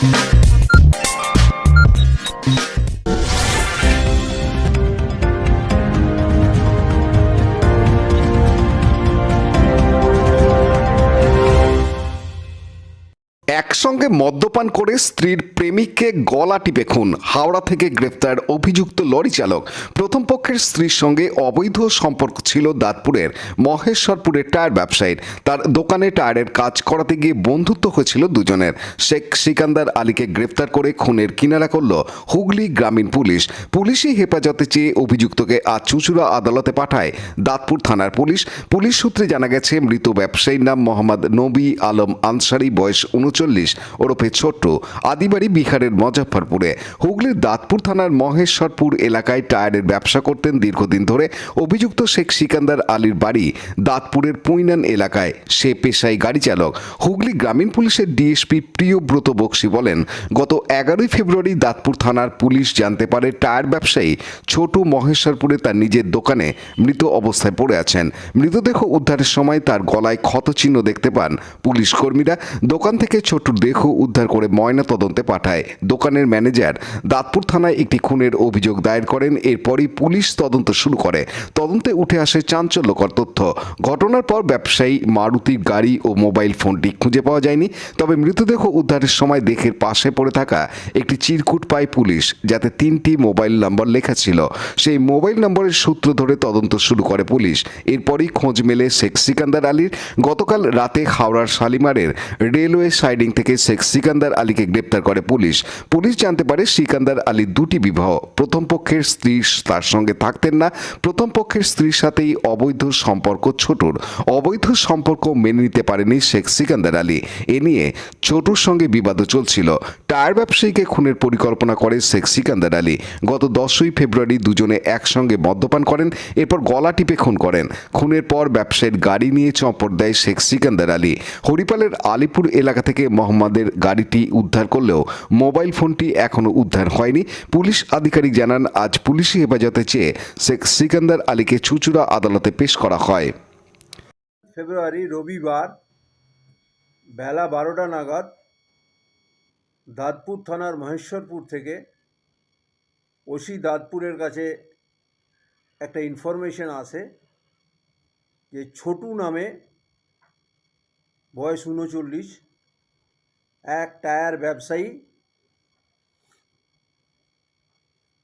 Thank you. একসঙ্গে মদ্যপান করে স্ত্রীর প্রেমিককে গলা টিপে খুন। হাওড়া থেকে গ্রেফতার অভিযুক্ত লরি চালক। প্রথম পক্ষের স্ত্রীর সঙ্গে অবৈধ সম্পর্ক ছিল দাঁতপুরের মহেশ্বরপুরের টায়ার ব্যবসায়ীর। তার দোকানে টায়ারের কাজ করাতে গিয়ে বন্ধুত্ব হয়েছিল দুজনের। শেখ সিকান্দার আলীকে গ্রেফতার করে খুনের কিনারা করল হুগলি গ্রামীণ পুলিশ। পুলিশি হেফাজতে চেয়ে অভিযুক্তকে আজ চুচুড়া আদালতে পাঠায় দাঁতপুর থানার পুলিশ। পুলিশ সূত্রে জানা গেছে, মৃত ব্যবসায়ীর নাম মোহাম্মদ নবী আলম আনসারি, বয়স উনচল্লিশ ওরফে ছোট্ট, আদিবাড়ি বিহারের মজফ্ফরপুরে হুগলির দাঁতপুর থানার মহেশ্বরপুর এলাকায় টায়ারের ব্যবসা করতেন দীর্ঘদিন ধরে অভিযুক্ত শেখ সিকান্দার আলীর বাড়ি দাঁতপুরের পুইনান এলাকায়। সে পেশায় গাড়ি চালক। হুগলি গ্রামীণ পুলিশের ডিএসপি প্রিয়ব্রত বক্সি বলেন, গত এগারোই ফেব্রুয়ারি দাঁতপুর থানার পুলিশ জানতে পারে টায়ার ব্যবসায়ী ছোট মহেশ্বরপুরে তার নিজের দোকানে মৃত অবস্থায় পড়ে আছেন। মৃতদেহ উদ্ধারের সময় তার গলায় ক্ষতচিহ্ন দেখতে পান পুলিশ কর্মীরা। দোকান থেকে ছোট্টর দেহ উদ্ধার করে ময়না তদন্তে পাঠায়। দোকানের ম্যানেজার দাঁতপুর থানায় একটি খুনের অভিযোগ দায়ের করেন। এরপরই পুলিশ তদন্ত শুরু করে। তদন্তে উঠে আসে চাঞ্চল্যকর তথ্য। ঘটনার পর ব্যবসায়ী মারুতির গাড়ি ও মোবাইল ফোনটি খুঁজে পাওয়া যায়নি। তবে মৃতদেহ উদ্ধারের সময় দেখের পাশে পড়ে থাকা একটি চিরকুট পায় পুলিশ, যাতে তিনটি মোবাইল নম্বর লেখা ছিল। সেই মোবাইল নম্বরের সূত্র ধরে তদন্ত শুরু করে পুলিশ। এরপরই খোঁজ মেলে শেখ সিকান্দার আলীর। গতকাল রাতে হাওড়ার শালিমারের রেলওয়ে সাইডিং থেকে শেখ সিকান্দার আলীকে গ্রেপ্তার করে পুলিশ। পুলিশ জানতে পারে সিকান্দার আলীর দুটি বিবাহ। প্রথম পক্ষের স্ত্রী তার সঙ্গে থাকতেন না। প্রথম পক্ষের স্ত্রীর সাথেই অবৈধ সম্পর্ক ছোটুর। অবৈধ সম্পর্ক মেনে নিতে পারেনি শেখ সিকান্দার আলী। এ নিয়ে ছোটুর সঙ্গে বিবাদও চলছিল। টায়ার ব্যবসায়ীকে খুনের পরিকল্পনা করে শেখ সিকান্দার আলী। গত দশই ফেব্রুয়ারি দুজনে একসঙ্গে মদ্যপান করেন, এরপর গলা টিপে খুন করেন। খুনের পর ব্যবসায়ীর গাড়ি নিয়ে চম্পট দেয় শেখ সিকান্দার আলী। হরিপালের আলিপুর এলাকা থেকে মোহাম্মদের গাড়িটি উদ্ধার করলেও মোবাইল ফোনটি এখনও উদ্ধার হয়নি। পুলিশ আধিকারিক জানান, আজ পুলিশি হেফাজতে চেয়ে শেখ সিকান্দার আলীকে চুচুড়া আদালতে পেশ করা হয়। ফেব্রুয়ারি, রবিবার বেলা বারোটা নাগাদ দাঁতপুর থানার মহেশ্বরপুর থেকে ওসি দাঁতপুরের কাছে একটা ইনফরমেশন আসে যে ছোটু নামে বয়স উনচল্লিশ এক টায়ার ব্যবসায়ী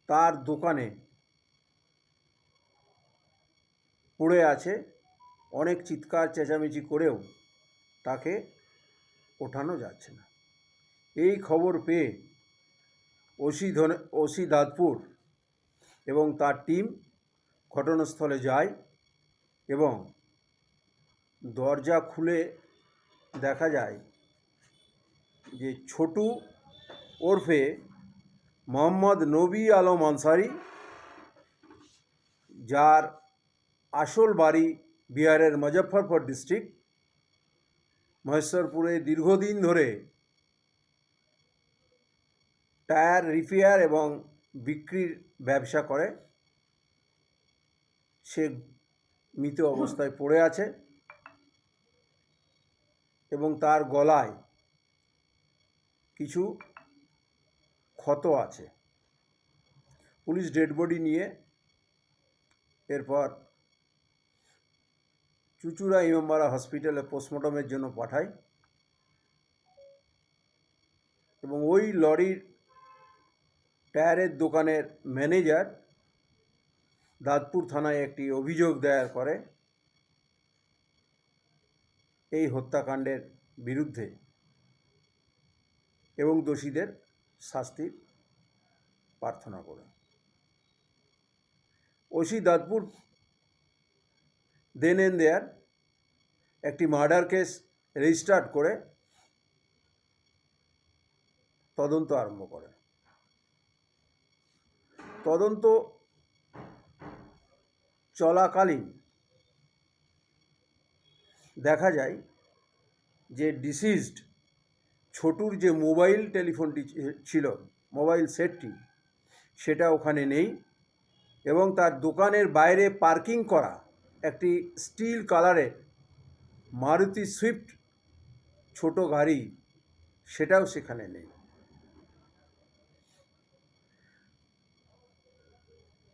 তার দোকানে পড়ে আছে, অনেক চিৎকার, চেঁচামেচি করেও তাকে ওঠানো যাচ্ছে না। এই খবর পেয়ে ওসি ধনে, ওসি দাঁতপুর এবং তার টিম ঘটনাস্থলে যায় এবং দরজা খুলে দেখা যায় যে ছোটু ওরফে মোহাম্মদ নবী আলম আনসারি, যার আসল বাড়ি বিহারের মুজফ্ফরপুর ডিস্ট্রিক্ট, মহেশ্বরপুরে দীর্ঘদিন ধরে টায়ার রিপেয়ার এবং বিক্রির ব্যবসা করে। সে মৃত অবস্থায় পড়ে আছে এবং তার গলায় কিছু ক্ষত আছে। পুলিশ ডেড বডি নিয়ে এরপর চুচুড়া ইমামবাড়া হসপিটালে পোস্টমর্টমের জন্য পাঠায় এবং ওই লরির টায়ারের দোকানের ম্যানেজার দাঁতপুর থানায় একটি অভিযোগ দায়ের করে এই হত্যাকাণ্ডের বিরুদ্ধে। এবং দোষীদের শাস্তির প্রার্থনা করে। OC Dantpur then and there একটি মার্ডার কেস রেজিস্টার্ড করে তদন্ত আরম্ভ করে। তদন্ত চলাকালীন দেখা যায় যে ডিসিজড ছোটুর যে মোবাইল টেলিফোনটি ছিল, মোবাইল সেটটি, সেটা ওখানে নেই এবং তার দোকানের বাইরে পার্কিং করা একটি স্টিল কালারের মারুতি সুইফট ছোট গাড়ি, সেটাও সেখানে নেই।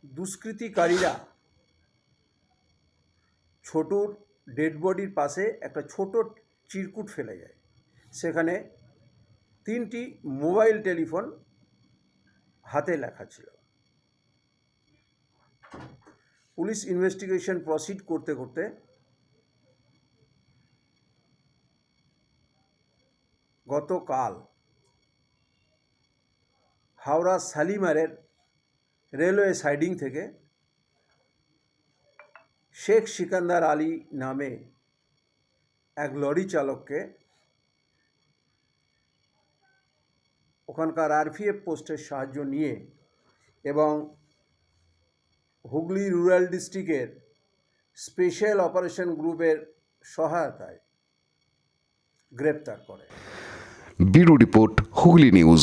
দুষ্কৃতিকারীরা ছোটোর ডেড বডির পাশে একটা ছোট চিরকুট ফেলে যায়। সেখানে তিনটি মোবাইল টেলিফোন হাতে লেখা ছিল। পুলিশ ইনভেস্টিগেশন প্রসিড করতে করতে গতকাল হাওড়া শালিমারের রেলওয়ে সাইডিং থেকে শেখ সিকান্দার আলী নামে এক লরি চালককে ওখানকার আরপিএফ পোস্টের সাহায্য নিয়ে এবং হুগলি রুরাল ডিস্ট্রিক্টের স্পেশাল অপারেশন গ্রুপের সহায়তায় গ্রেপ্তার করে। Bureau report Hooghly news.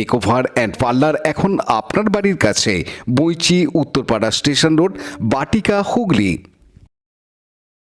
Makeover and parlour এখন আপনার বাড়ির কাছে বইচি উত্তরপাড়া স্টেশন রোড বাটিকা হুগলি।